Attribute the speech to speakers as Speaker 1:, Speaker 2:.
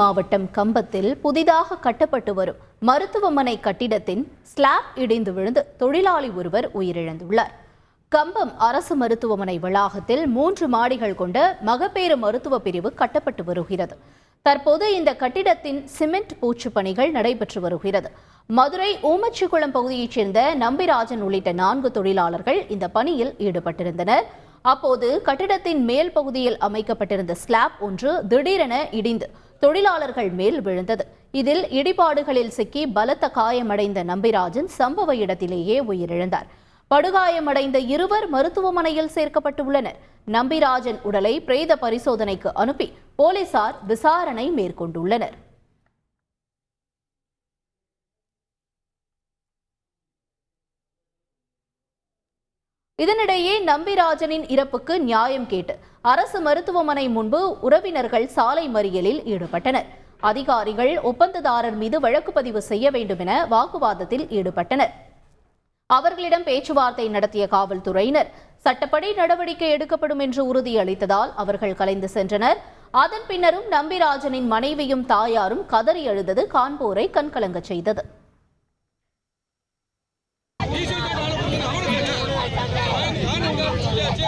Speaker 1: மாவட்டம் கம்பத்தில் புதிதாக கட்டப்பட்டு வரும் மருத்துவமனை கட்டிடத்தின் ஸ்லாப் இடிந்து விழுந்து தொழிலாளி ஒருவர் உயிரிழந்துள்ளார். கம்பம் அரசு மருத்துவமனை வளாகத்தில் மூன்று மாடிகள் கொண்ட மகப்பேறு மருத்துவ பிரிவு கட்டப்பட்டு வருகிறது. தற்போது இந்த கட்டிடத்தின் சிமெண்ட் பூச்சு பணிகள் நடைபெற்று வருகிறது. மதுரை ஊமச்சிக்குளம் பகுதியைச் சேர்ந்த நம்பிராஜன் உள்ளிட்ட நான்கு தொழிலாளர்கள் இந்த பணியில் ஈடுபட்டிருந்தனர். அப்போது கட்டிடத்தின் மேல் பகுதியில் அமைக்கப்பட்டிருந்த ஸ்லாப் ஒன்று திடீரென இடிந்து தொழிலாளர்கள் மேல் விழுந்தது. இதில் இடிபாடுகளில் சிக்கி பலத்த காயமடைந்த நம்பிராஜன் சம்பவ இடத்திலேயே உயிரிழந்தார். படுகாயமடைந்த இருவர் மருத்துவமனையில் சேர்க்கப்பட்டுள்ளனர். நம்பிராஜன் உடலை பிரேத பரிசோதனைக்கு அனுப்பி போலீசார் விசாரணை மேற்கொண்டுள்ளனர். இதனிடையே நம்பிராஜனின் இறப்புக்கு நியாயம் கேட்டு அரசு மருத்துவமனை முன்பு உறவினர்கள் சாலை மறியலில் ஈடுபட்டனர். அதிகாரிகள் ஒப்பந்ததாரர் மீது வழக்கு பதிவு செய்ய வேண்டும் என வாக்குவாதத்தில் ஈடுபட்டனர். அவர்களிடம் பேச்சுவார்த்தை நடத்திய காவல்துறையினர் சட்டப்படி நடவடிக்கை எடுக்கப்படும் என்று உறுதியளித்ததால் அவர்கள் கலைந்து சென்றனர். அதன் பின்னரும் நம்பிராஜனின் மனைவியும் தாயாரும் கதறி எழுதது காண்போரை கண்கலங்கச் செய்தது.